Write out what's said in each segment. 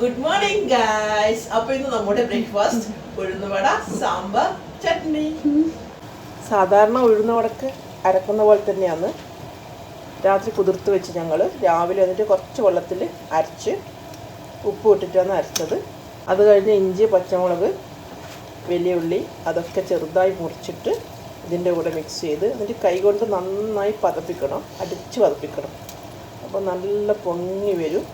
Good morning guys അപ്പൊ ഇന്ന് നമ്മുടെ ബ്രേക്ക്ഫാസ്റ്റ് ഉഴുന്നുവട സാമ്പാർ ചട്നി. സാധാരണ ഉഴുന്നുവടക്ക് അരക്കുന്ന പോലെ തന്നെയാണ്. രാത്രി കുതിർത്ത് വെച്ച് ഞങ്ങൾ രാവിലെ വന്നിട്ട് കുറച്ച് വെള്ളത്തിൽ അരച്ച് ഉപ്പ് ഇട്ടിട്ടാണ് അരച്ചത്. അത് കഴിഞ്ഞ് ഇഞ്ചി പച്ചമുളക് വലിയ ഉള്ളി അതൊക്കെ ചെറുതായി മുറിച്ചിട്ട് ഇതിന്റെ കൂടെ മിക്സ് ചെയ്ത് എന്നിട്ട് കൈകൊണ്ട് നന്നായി പതപ്പിക്കണം അടിച്ച് പതപ്പിക്കണം. അപ്പോൾ നല്ല പൊങ്ങി വരും.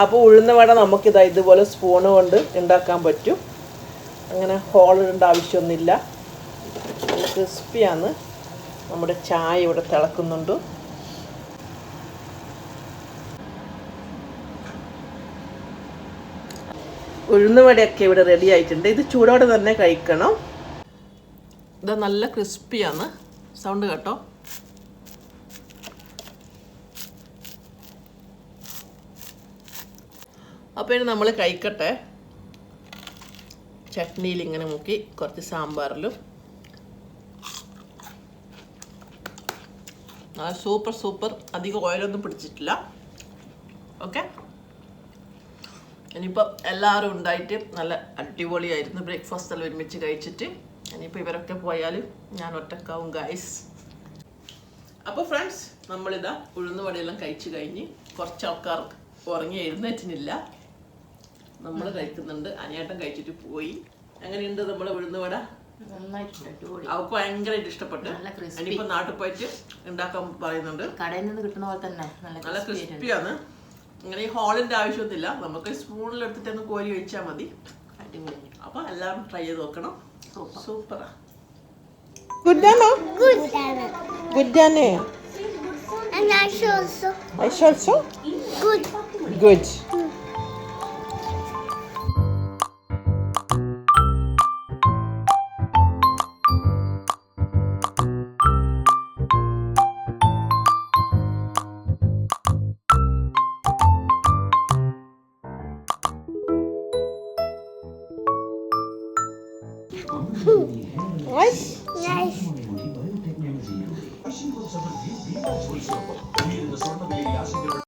അപ്പോൾ ഉഴുന്ന വട നമുക്കിതാ ഇതുപോലെ സ്പൂണ് കൊണ്ട് ഉണ്ടാക്കാൻ പറ്റും. അങ്ങനെ ഹോൾ ഇടേണ്ട ആവശ്യമൊന്നുമില്ല. ക്രിസ്പിയാണ് നമ്മുടെ ചായ ഇവിടെ തിളക്കുന്നുണ്ട്. ഉഴുന്ന വടയൊക്കെ ഇവിടെ റെഡി ആയിട്ടുണ്ട്. ഇത് ചൂടോടെ തന്നെ കഴിക്കണം. ഇത് നല്ല ക്രിസ്പിയാണ് സൗണ്ട് കേട്ടോ? അപ്പോൾ ഇനി നമ്മൾ കഴിക്കട്ടെ. ചട്നിയിൽ ഇങ്ങനെ മുക്കി കുറച്ച് സാമ്പാറിലും. Super super. അധികം ഓയിലൊന്നും പിടിച്ചിട്ടില്ല. ഓക്കെ ഇനിയിപ്പോൾ എല്ലാവരും ഉണ്ടായിട്ട് നല്ല അടിപൊളിയായിരുന്നു ബ്രേക്ക്ഫാസ്റ്റ് എല്ലാം ഒരുമിച്ച് കഴിച്ചിട്ട്. ഇനിയിപ്പോൾ ഇവരൊക്കെ പോയാൽ ഞാൻ ഒറ്റക്കാവും ഗൈസ് അപ്പോൾ ഫ്രണ്ട്സ് നമ്മളിതാ ഉഴുന്നുവടയെല്ലാം കഴിച്ചു കഴിഞ്ഞ് കുറച്ച് ആൾക്കാർ ഉറങ്ങി എഴുന്നേറ്റിനില്ല നമ്മൾ കഴിക്കുന്നുണ്ട്. അനിയേട്ടൻ കഴിച്ചിട്ട് പോയി. അങ്ങനെയുണ്ട് നമ്മളെ ഉഴുന്നുവട വട? അവർക്ക് ഭയങ്കരമായിട്ട് ഇഷ്ടപ്പെട്ടു. ഇനിയിപ്പോൾ നാട്ടിൽ പോയിട്ട് ഉണ്ടാക്കാൻ പറയുന്നുണ്ട്. കടയിൽ നിന്ന് കിട്ടുന്ന പോലെ തന്നെ നല്ല. ക്രിസ്പിയാണ് ഇങ്ങനെ ഈ ഹോളിന്റെ ആവശ്യമൊന്നുമില്ല. നമുക്ക് സ്പൂണിൽ എടുത്തിട്ട് ഒന്ന് കോരി വെച്ചാൽ മതി. അടിപൊളി. അപ്പൊ എല്ലാവരും ട്രൈ ചെയ്ത് നോക്കണം. സൂപ്പർ. സൂപ്പറാ ഗുഡാണോ good. Good And I also. 아이씨. 아이씨.